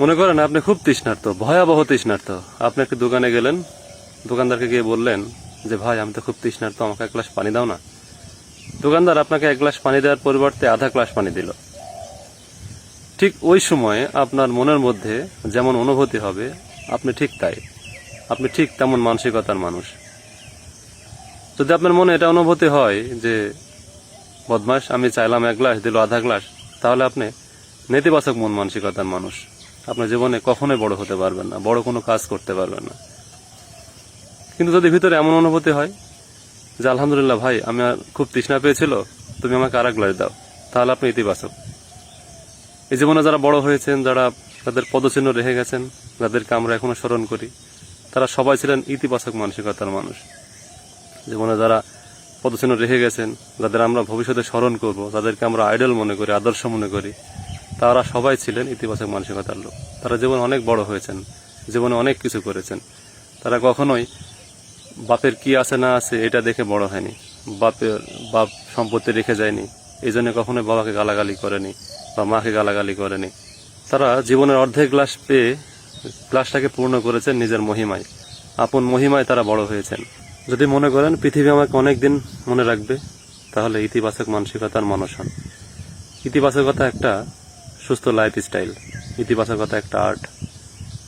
মনে করেন আপনি খুব তৃষ্ণার্ত, ভয়াবহ তৃষ্ণার্ত। আপনি একটি দোকানে গেলেন, দোকানদারকে গিয়ে বললেন যে, ভাই, আমি তো খুব তৃষ্ণার্ত, আমাকে এক গ্লাস পানি দাও না। দোকানদার আপনাকে এক গ্লাস পানি দেওয়ার পরিবর্তে আধা গ্লাস পানি দিল। ঠিক ওই সময়ে আপনার মনের মধ্যে যেমন অনুভূতি হবে, আপনি ঠিক তাই। আপনি ঠিক তেমন মানসিকতার মানুষ। যদি আপনার মনে এটা অনুভূতি হয় যে বদমাস আমি চাইলাম এক গ্লাস, দিল আধা গ্লাস, তাহলে আপনি নেতিবাচক মন মানসিকতার মানুষ। আপনার জীবনে কখনোই বড় হতে পারবেন না, বড় কোনো কাজ করতে পারবেন না। কিন্তু যদি ভিতরে এমন অনুভূতি হয় যে, আলহামদুলিল্লাহ ভাই, আমি খুব তৃষ্ণা পেয়েছিল, তুমি আমাকে আর এক গ্লাস দাও, তাহলে আপনি ইতিবাচক। এই জীবনে যারা বড় হয়েছেন, যারা তাদের পদচিহ্ন রেখে গেছেন যাদেরকে আমরা এখনও স্মরণ করি, তারা সবাই ছিলেন ইতিবাচক মানসিকতার মানুষ। জীবনে যারা পদচিহ্ন রেখে গেছেন, যাদের আমরা ভবিষ্যতে স্মরণ করব যাদেরকে আমরা আইডল মনে করি, আদর্শ মনে করি। তারা সবাই ছিলেন ইতিবাচক মানসিকতার লোক। তারা জীবনে অনেক বড় হয়েছেন, জীবনে অনেক কিছু করেছেন। তারা কখনোই বাপের কি আছে না আছে এটা দেখে বড় হয়নি। বাপের, বাপ সম্পত্তি রেখে যায়নি। এই জন্য কখনোই বাবাকে গালাগালি করেনি বা মাকে গালাগালি করেনি। তারা জীবনের অর্ধেক গ্লাস পেয়ে গ্লাসটাকে পূর্ণ করেছেন নিজের মহিমায়। আপন মহিমায় তারা বড় হয়েছেন। যদি মনে করেন পৃথিবী আমাকে অনেক দিন মনে রাখবে, তাহলে ইতিবাচক মানসিকতার মানুষ হন। ইতিবাচকতা একটা সুস্থ লাইফ স্টাইল ইতিবাচকতা একটা আর্ট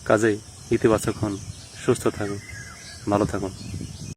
কাজেই ইতিবাচক হন সুস্থ থাকুন ভালো থাকুন।